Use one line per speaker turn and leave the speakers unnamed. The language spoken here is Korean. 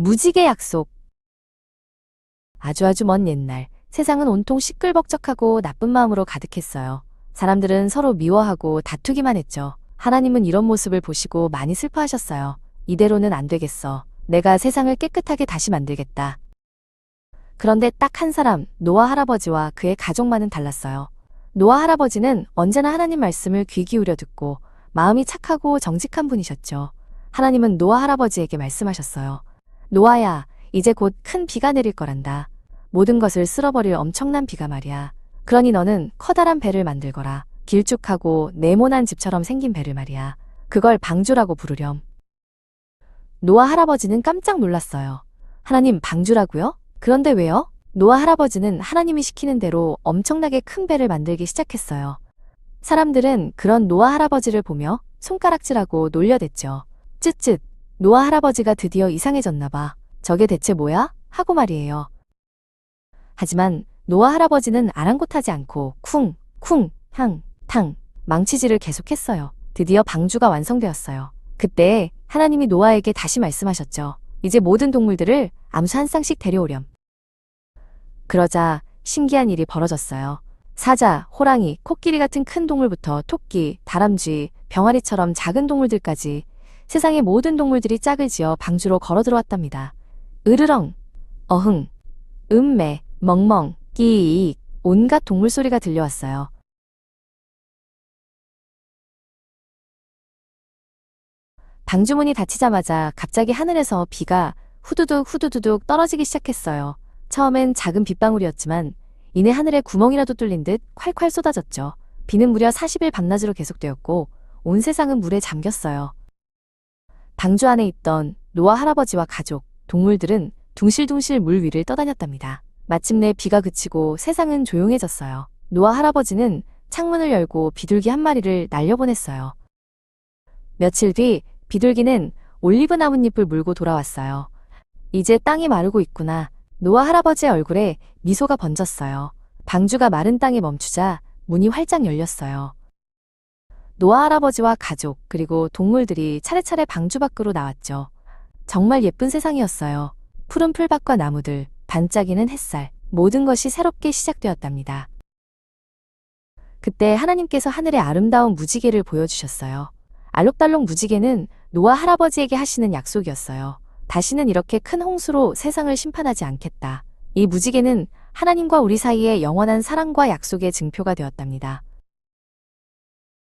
무지개 약속. 아주 아주 먼 옛날, 세상은 온통 시끌벅적하고 나쁜 마음으로 가득했어요. 사람들은 서로 미워하고 다투기만 했죠. 하나님은 이런 모습을 보시고 많이 슬퍼하셨어요. 이대로는 안 되겠어. 내가 세상을 깨끗하게 다시 만들겠다. 그런데 딱 한 사람, 노아 할아버지와 그의 가족만은 달랐어요. 노아 할아버지는 언제나 하나님 말씀을 귀 기울여 듣고 마음이 착하고 정직한 분이셨죠. 하나님은 노아 할아버지에게 말씀하셨어요. 노아야, 이제 곧 큰 비가 내릴 거란다. 모든 것을 쓸어버릴 엄청난 비가 말이야. 그러니 너는 커다란 배를 만들거라. 길쭉하고 네모난 집처럼 생긴 배를 말이야. 그걸 방주라고 부르렴. 노아 할아버지는 깜짝 놀랐어요. 하나님 방주라고요? 그런데 왜요? 노아 할아버지는 하나님이 시키는 대로 엄청나게 큰 배를 만들기 시작했어요. 사람들은 그런 노아 할아버지를 보며 손가락질하고 놀려댔죠. 쯧쯧, 노아 할아버지가 드디어 이상해졌나 봐. 저게 대체 뭐야? 하고 말이에요. 하지만 노아 할아버지는 아랑곳하지 않고 쿵, 쿵, 향, 탕, 망치질을 계속했어요. 드디어 방주가 완성되었어요. 그때 하나님이 노아에게 다시 말씀하셨죠. 이제 모든 동물들을 암수 한 쌍씩 데려오렴. 그러자 신기한 일이 벌어졌어요. 사자, 호랑이, 코끼리 같은 큰 동물부터 토끼, 다람쥐, 병아리처럼 작은 동물들까지 세상의 모든 동물들이 짝을 지어 방주로 걸어 들어왔답니다. 으르렁, 어흥, 음매, 멍멍, 끼익, 온갖 동물 소리가 들려왔어요. 방주문이 닫히자마자 갑자기 하늘에서 비가 후두둑 후두두둑 떨어지기 시작했어요. 처음엔 작은 빗방울이었지만 이내 하늘에 구멍이라도 뚫린 듯 콸콸 쏟아졌죠. 비는 무려 40일 밤낮으로 계속되었고 온 세상은 물에 잠겼어요. 방주 안에 있던 노아 할아버지와 가족, 동물들은 둥실둥실 물 위를 떠다녔답니다. 마침내 비가 그치고 세상은 조용해졌어요. 노아 할아버지는 창문을 열고 비둘기 한 마리를 날려보냈어요. 며칠 뒤 비둘기는 올리브 나뭇잎을 물고 돌아왔어요. 이제 땅이 마르고 있구나. 노아 할아버지의 얼굴에 미소가 번졌어요. 방주가 마른 땅에 멈추자 문이 활짝 열렸어요. 노아 할아버지와 가족, 그리고 동물들이 차례차례 방주 밖으로 나왔죠. 정말 예쁜 세상이었어요. 푸른 풀밭과 나무들, 반짝이는 햇살, 모든 것이 새롭게 시작되었답니다. 그때 하나님께서 하늘의 아름다운 무지개를 보여주셨어요. 알록달록 무지개는 노아 할아버지에게 하시는 약속이었어요. 다시는 이렇게 큰 홍수로 세상을 심판하지 않겠다. 이 무지개는 하나님과 우리 사이의 영원한 사랑과 약속의 증표가 되었답니다.